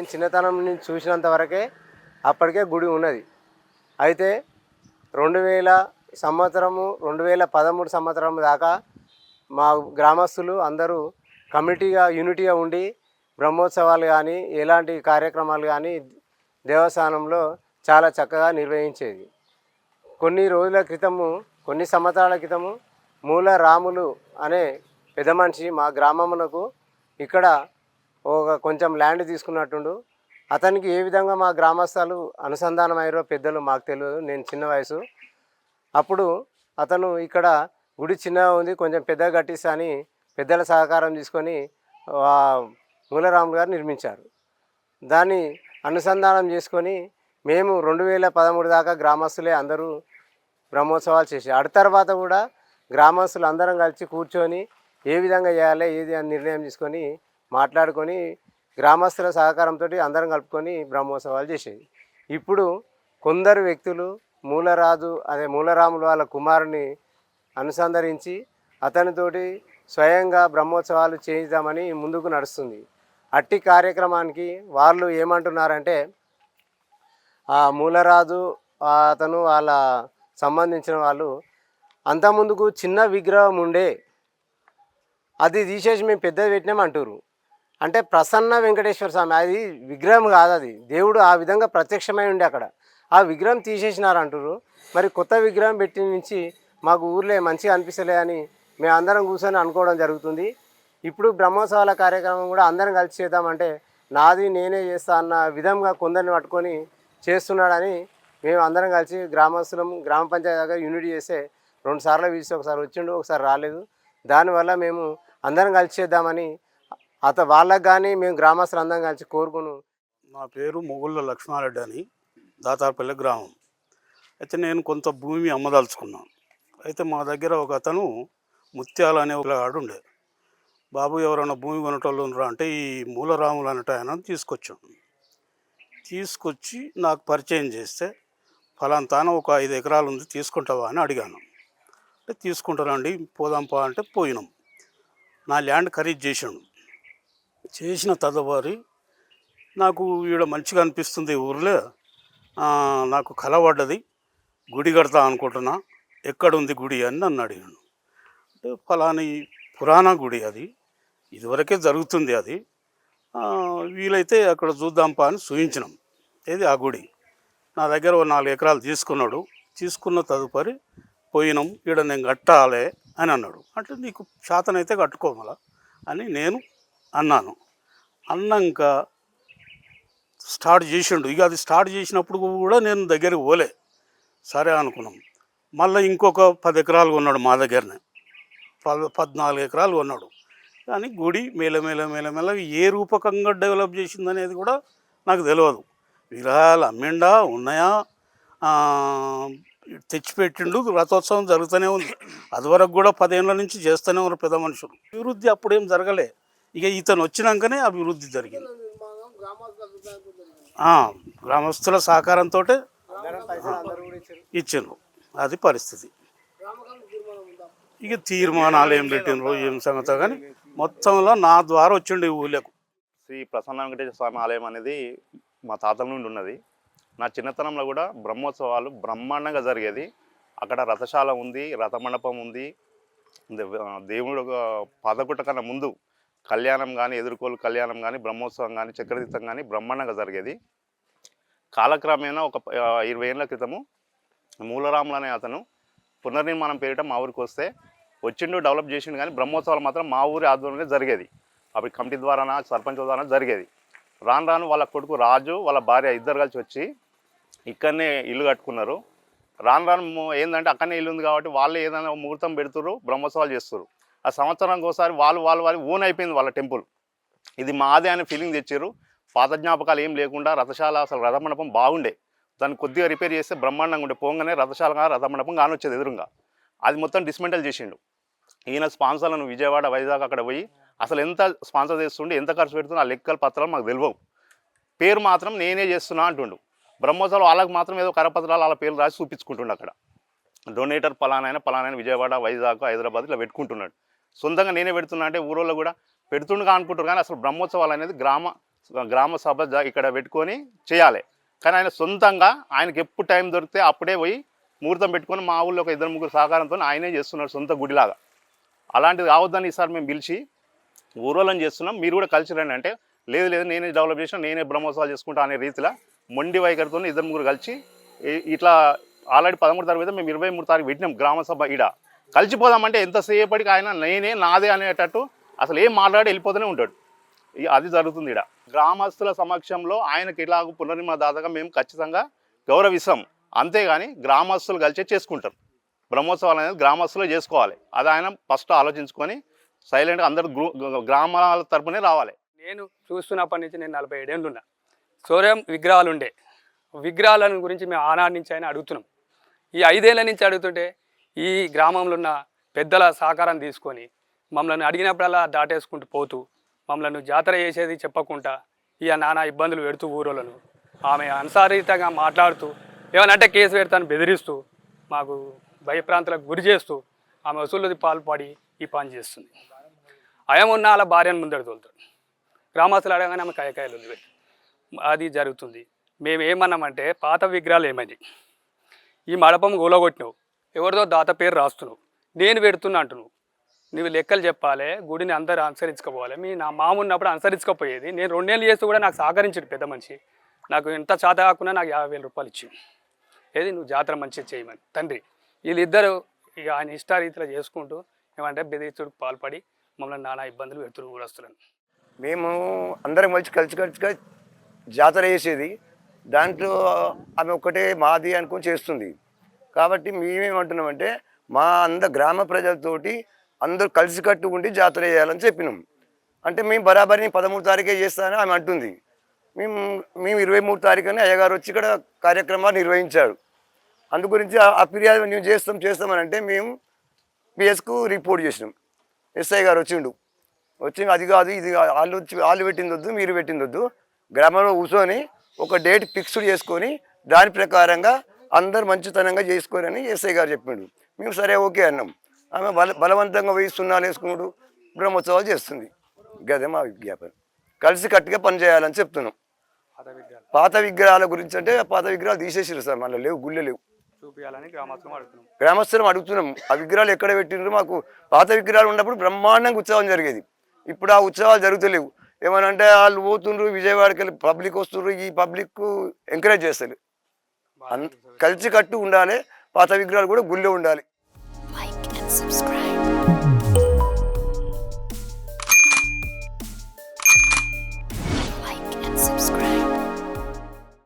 నేను చిన్నతనం నుంచి చూసినంత వరకే అప్పటికే గుడి ఉన్నది. అయితే రెండు వేల సంవత్సరము రెండు వేల పదమూడు సంవత్సరం దాకా మా గ్రామస్తులు అందరూ కమిటీగా యూనిటీగా ఉండి బ్రహ్మోత్సవాలు కానీ ఎలాంటి కార్యక్రమాలు కానీ దేవస్థానంలో చాలా చక్కగా నిర్వహించేది. కొన్ని రోజుల క్రితము కొన్ని సంవత్సరాల క్రితము మూల రాములు అనే పెద్ద మనిషి మా గ్రామమునకు ఇక్కడ ఒక కొంచెం ల్యాండ్ తీసుకున్నట్టుండు. అతనికి ఏ విధంగా మా గ్రామస్తులు అనుసంధానం అయ్యారో పెద్దలు మాకు తెలియదు. నేను చిన్న వయసు. అప్పుడు అతను ఇక్కడ గుడి చిన్నగా ఉంది కొంచెం పెద్దగా కట్టిస్తా అని పెద్దల సహకారం తీసుకొని మూలరాములు గారు నిర్మించారు. దాన్ని అనుసంధానం చేసుకొని మేము రెండు వేల పదమూడు దాకా గ్రామస్తులే అందరూ బ్రహ్మోత్సవాలు చేసి అటు తర్వాత కూడా గ్రామస్తులు అందరం కలిసి కూర్చొని ఏ విధంగా చేయాలి ఏది అని నిర్ణయం తీసుకొని మాట్లాడుకొని గ్రామస్తుల సహకారంతో అందరం కలుపుకొని బ్రహ్మోత్సవాలు చేసేది. ఇప్పుడు కొందరు వ్యక్తులు మూలరాజు అదే మూలరాములు వాళ్ళ కుమారుని అనుసంధరించి అతనితోటి స్వయంగా బ్రహ్మోత్సవాలు చేయిద్దామని ముందుకు నడుస్తుంది. అట్టి కార్యక్రమానికి వాళ్ళు ఏమంటున్నారంటే ఆ మూలరాజు అతను వాళ్ళ సంబంధించిన వాళ్ళు అంతకుముందుకు చిన్న విగ్రహం ఉండే అది తీసేసి మేము పెద్దది పెట్టినాం అంటారు అంటే ప్రసన్న వెంకటేశ్వర స్వామి అది విగ్రహం కాదు అది. దేవుడు ఆ విధంగా ప్రత్యక్షమై ఉండే అక్కడ. ఆ విగ్రహం తీసేసినారు అంటారు మరి కొత్త విగ్రహం పెట్టి నుంచి మాకు ఊర్లో మంచిగా అనిపిస్తలే అని మేము అందరం కూర్చొని అనుకోవడం జరుగుతుంది. ఇప్పుడు బ్రహ్మోత్సవాల కార్యక్రమం కూడా అందరం కలిసి చేద్దామంటే నాది నేనే చేస్తా అన్న విధంగా కొందరిని పట్టుకొని చేస్తున్నాడని మేము అందరం కలిసి గ్రామస్తులం గ్రామ పంచాయతీ దగ్గర యూనిట్ చేస్తే రెండు సార్లు పిలిచి ఒకసారి వచ్చిండు ఒకసారి రాలేదు. దానివల్ల మేము అందరం కలిసి చేద్దామని అత వాళ్ళకి కానీ మేము గ్రామస్తులు అందరం కలిసి కోరుకును. నా పేరు మొగుళ్ళ లక్ష్మారెడ్డి అని దాతారపల్లి గ్రామం. అయితే నేను కొంత భూమి అమ్మదలుచుకున్నాను అయితే మా దగ్గర ఒక అతను ముత్యాలు అనే ఒక ఆడుండే బాబు ఎవరైనా భూమి కొనటోళ్ళు ఉన్నారా? అంటే ఈ మూలరాములు అనట ఆయన తీసుకొచ్చాడు తీసుకొచ్చి. నాకు పరిచయం చేస్తే ఫలాంతాన ఒక ఐదు ఎకరాలు ఉంది తీసుకుంటావా? అని అడిగాను. అంటే తీసుకుంటానండి పోదాంపా అంటే పోయినాం. నా ల్యాండ్ ఖరీదు చేసాడు. చేసిన తదుపరి నాకు ఈడ మంచిగా అనిపిస్తుంది ఊర్లో. నాకు కల పడ్డది గుడి కడతా అనుకుంటున్నా. ఎక్కడుంది గుడి అని నన్ను అడిగాను అంటే ఫలాని పురాణ గుడి అది. ఇదివరకే జరుగుతుంది అది. వీలైతే అక్కడ చూద్దాంపా అని చూయించినాం ఏది ఆ గుడి? నా దగ్గర ఓ నాలుగు ఎకరాలు తీసుకున్నాడు. తీసుకున్న తదుపరి పోయినాం. ఈడ నేను కట్టాలి అని అన్నాడు. అంటే నీకు శాతనైతే కట్టుకోమలా అని నేను అన్నాను. అన్నాక స్టార్ట్ చేసిండు. ఇక అది స్టార్ట్ చేసినప్పుడు కూడా నేను దగ్గరికి పోలే. సరే అనుకున్నాం. మళ్ళీ ఇంకొక పది ఎకరాలు కొన్నాడు మా దగ్గరనే. పద్ పద్నాలుగు ఎకరాలు కొన్నాడు. కానీ గుడి మేలమేల మెల్లమెల్ల ఏ రూపకంగా డెవలప్ చేసిందనేది కూడా నాకు తెలియదు విగ్రహాలు అమ్మిండా ఉన్నాయా? తెచ్చిపెట్టిండు రథోత్సవం జరుగుతూనే ఉంది. అదివరకు కూడా పదేళ్ళ నుంచి చేస్తూనే ఉన్నారు పెద్ద మనుషులు. అభివృద్ధి అప్పుడేం జరగలే. ఇక ఇతను వచ్చినాకనే అభివృద్ధి జరిగింది. గ్రామస్తుల సహకారంతో అందరం పైసలు అందరూ కూడా ఇచ్చారు ఇచ్చిండ్రు. అది పరిస్థితి. ఇక తీర్మానాలు ఏం పెట్టినరు ఏం సంగతో కానీ మొత్తంలో నా ద్వారా వచ్చిండు ఈ ఊళ్ళకు. శ్రీ ప్రసన్న వెంకటేశ్వర స్వామి ఆలయం అనేది మా తాతల నుండి ఉన్నది. నా చిన్నతనంలో కూడా బ్రహ్మోత్సవాలు బ్రహ్మాండంగా జరిగేది. అక్కడ రథశాల ఉంది రథమండపం ఉంది. దేవుడు ఒక పదకుట కన్నా ముందు కళ్యాణం కానీ ఎదుర్కోలు కళ్యాణం కానీ బ్రహ్మోత్సవం కానీ చక్రతీర్థం కానీ బ్రహ్మాండంగా జరిగేది. కాలక్రమేణా ఒక ఇరవై ఏళ్ళ క్రితము మూలరాములు అనే అతను పునర్నిర్మాణం పేరిట మా ఊరికి వస్తే వచ్చిండు డెవలప్ చేసిండు కానీ బ్రహ్మోత్సవాలు మాత్రం మా ఊరి ఆధ్వర్యంలో జరిగేది. అప్పుడు కమిటీ ద్వారానా సర్పంచ్ ద్వారా జరిగేది. రాను రాను వాళ్ళ కొడుకు రాజు వాళ్ళ భార్య ఇద్దరు కలిసి వచ్చి ఇక్కడనే ఇల్లు కట్టుకున్నారు. రాను రాను ఏంటంటే అక్కడనే ఇల్లు ఉంది కాబట్టి వాళ్ళు ఏదైనా ముహూర్తం పెడుతురు బ్రహ్మోత్సవాలు చేస్తారు ఆ సంవత్సరానికి ఒకసారి వాళ్ళు వాళ్ళు వాళ్ళు ఓన్ అయిపోయింది వాళ్ళ టెంపుల్. ఇది మాదే అనే ఫీలింగ్ తెచ్చారు. పాత జ్ఞాపకాలు ఏం లేకుండా రథశాల అసలు రథమండపం బాగుండే. దాన్ని కొద్దిగా రిపేర్ చేస్తే బ్రహ్మాండంగా ఉండే. పోగానే రథశాల రథమండపం కానొచ్చేది ఎదురుగా. అది మొత్తం డిస్మెంటల్ చేసిండు. ఈయన స్పాన్సర్లను విజయవాడ వైజాగ్ అక్కడ పోయి అసలు ఎంత స్పాన్సర్ చేస్తుండే ఎంత ఖర్చు పెడుతుందో ఆ లెక్కల పత్రాలు మాకు తెలియవు పేరు మాత్రం నేనే చేస్తున్నా అంటుండు. బ్రహ్మోత్సవాలు వాళ్ళకి మాత్రం ఏదో కరపత్రాలు వాళ్ళ పేర్లు రాసి చూపించుకుంటుండు అక్కడ. డొనేటర్ పలానైనా పలానైనా విజయవాడ వైజాగ్ హైదరాబాద్ ఇట్లా పెట్టుకుంటున్నాడు. సొంతంగా నేనే పెడుతున్నా అంటే ఊరోళ్ళు కూడా పెడుతుండగా అనుకుంటారు. కానీ అసలు బ్రహ్మోత్సవాలు అనేది గ్రామ గ్రామ సభ ఇక్కడ పెట్టుకొని చేయాలి. కానీ ఆయన సొంతంగా ఆయనకి ఎప్పుడు టైం దొరికితే అప్పుడే పోయి ముహూర్తం పెట్టుకొని మా ఊళ్ళో ఒక ఇద్దరు ముగ్గురు సహకారంతో ఆయనే చేస్తున్నాడు సొంత గుడిలాగా. అలాంటిది కావద్దని ఈసారి మేము పిలిచి ఊరోళ్ళని చేస్తున్నాం. మీరు కూడా కలిసి రండి అంటే లేదు లేదు నేనే డెవలప్ చేసిన నేనే బ్రహ్మోత్సవాలు చేసుకుంటా అనే రీతిలో మొండి వైఖరితో ఇద్దరు ముగ్గురు కలిసి ఇట్లా ఆల్రెడీ పదమూడు తారీఖు అయితే మేము ఇరవై మూడు తారీఖు పెట్టినాం గ్రామ సభ ఈడ. కలిసిపోదామంటే ఎంతసేపటికి ఆయన నేనే నాదే అనేటట్టు అసలు ఏం మాట్లాడి వెళ్ళిపోతూనే ఉంటాడు. అది జరుగుతుంది ఇక్కడ గ్రామస్తుల సమక్షంలో ఆయనకి ఇలాగ పునర్నిర్మాణ దాతగా మేము ఖచ్చితంగా గౌరవిస్తాం. అంతేగాని గ్రామస్తులు కలిసే చేసుకుంటారు. బ్రహ్మోత్సవాలు అనేది గ్రామస్తులు చేసుకోవాలి. అది ఆయన ఫస్ట్ ఆలోచించుకొని సైలెంట్గా అందరు గ్రామాల తరపునే రావాలి. నేను చూస్తున్నప్పటి నుంచి నేను నలభై ఏడేళ్ళు ఉన్నా. సూర్యం విగ్రహాలు ఉండే. విగ్రహాలను గురించి మేము ఆనాటి నుంచి అయినా అడుగుతున్నాం. ఈ ఐదేళ్ళ నుంచి అడుగుతుంటే ఈ గ్రామంలో ఉన్న పెద్దల సహకారం తీసుకొని మమ్మల్ని అడిగినప్పుడల్లా దాటేసుకుంటూ పోతూ మమ్మల్ని జాతర చేసేది చెప్పకుండా ఇక నానా ఇబ్బందులు పెడుతూ ఊరోళ్ళను. ఆమె అనుసారితంగా మాట్లాడుతూ ఏమనంటే కేసు పెడతాను బెదిరిస్తూ మాకు భయప్రాంతాలకు గురి చేస్తూ ఆమె వసూలు పాల్పడి ఈ పని చేస్తుంది. అయమున్న వాళ్ళ భార్యను ముందర తోలుతాడు. గ్రామస్తులు అడగానే ఆమె కాయకాయలు ఉంది. అది జరుగుతుంది. మేము ఏమన్నామంటే పాత విగ్రహాలు ఏమని ఈ మడపం గోలగొట్టినావు. ఎవరిదో దాత పేరు రాస్తున్నావు. నేను పెడుతున్నా అంటున్నావు. నువ్వు లెక్కలు చెప్పాలి గుడిని అందరూ అనుసరించుకోవాలి. మీ నా మామ ఉన్నప్పుడు అనుసరించకపోయేది. నేను రెండేళ్ళు చేస్తూ కూడా నాకు సహకరించాడు పెద్ద మనిషి. నాకు ఎంత చేత కాకుండా నాకు యాభై వేల రూపాయలు ఇచ్చింది ఏది? నువ్వు జాతర మంచిగా చేయమని. తండ్రి వీళ్ళిద్దరూ ఇక ఆయన ఇష్టారీతిలో చేసుకుంటూ ఏమంటే బెదిరించుడికి పాల్పడి మమ్మల్ని నానా ఇబ్బందులు ఎత్తు కూడా వస్తున్నాను మేము అందరం కలిసి కలిసి కలిసిగా జాతర చేసేది. దాంట్లో ఆమె ఒక్కటే మాది అనుకుని చేస్తుంది. కాబట్టి మేమేమంటున్నామంటే మా అంద గ్రామ ప్రజలతోటి అందరూ కలిసి ఉండి జాతర చేయాలని చెప్పినాం. అంటే మేము బరాబరిని పదమూడు తారీఖే చేస్తానని ఆమె అంటుంది. మేము మేము ఇరవై మూడు తారీఖుని అయ్యగారు వచ్చి ఇక్కడ కార్యక్రమాలు నిర్వహించాడు. అందు గురించి ఆ- ఫిర్యాదు మేము చేస్తాం చేస్తామని అంటే మేము పిఎస్కు రిపోర్ట్ చేసినాం. ఎస్ఐ గారు వచ్చిండు. వచ్చి అది కాదు ఇది కాదు, వాళ్ళు వచ్చి వాళ్ళు పెట్టింది వద్దు మీరు పెట్టింది వద్దు. గ్రామంలో కూర్చొని ఒక డేట్ ఫిక్స్డ్ చేసుకొని దాని ప్రకారంగా అందరు మంచితనంగా చేసుకోరని ఎస్ఐ గారు చెప్పిండు. మేము సరే ఓకే అన్నాం. ఆమె బల బలవంతంగా పోయి సున్నాలు వేసుకున్నాడు. బ్రహ్మోత్సవాలు చేస్తుంది. గదే మా విజ్ఞాపన. కలిసి కట్టుగా పనిచేయాలని చెప్తున్నాం. పాత విగ్రహాలు. గురించి అంటే పాత విగ్రహాలు తీసేసారు సార్. మళ్ళీ లేవు గుళ్ళే లేవు. చూపించాలని గ్రామస్తులం అడుగుతున్నాం. గ్రామస్తులం అడుగుతున్నాం. ఆ విగ్రహాలు ఎక్కడ పెట్టిండ్రు మాకు పాత విగ్రహాలు ఉన్నప్పుడు బ్రహ్మాండంగా ఉత్సవం జరిగేది. ఇప్పుడు ఆ ఉత్సవాలు జరుగుతలేవు. ఏమనంటే వాళ్ళు పోతుండ్రు విజయవాడకి వెళ్ళి పబ్లిక్ వస్తుండ్రు. ఈ పబ్లిక్ ఎంకరేజ్ చేస్తారు అన్ కలిసి కట్టు ఉండాలి పాత విగ్రహాలు కూడా గుళ్ళో ఉండాలి.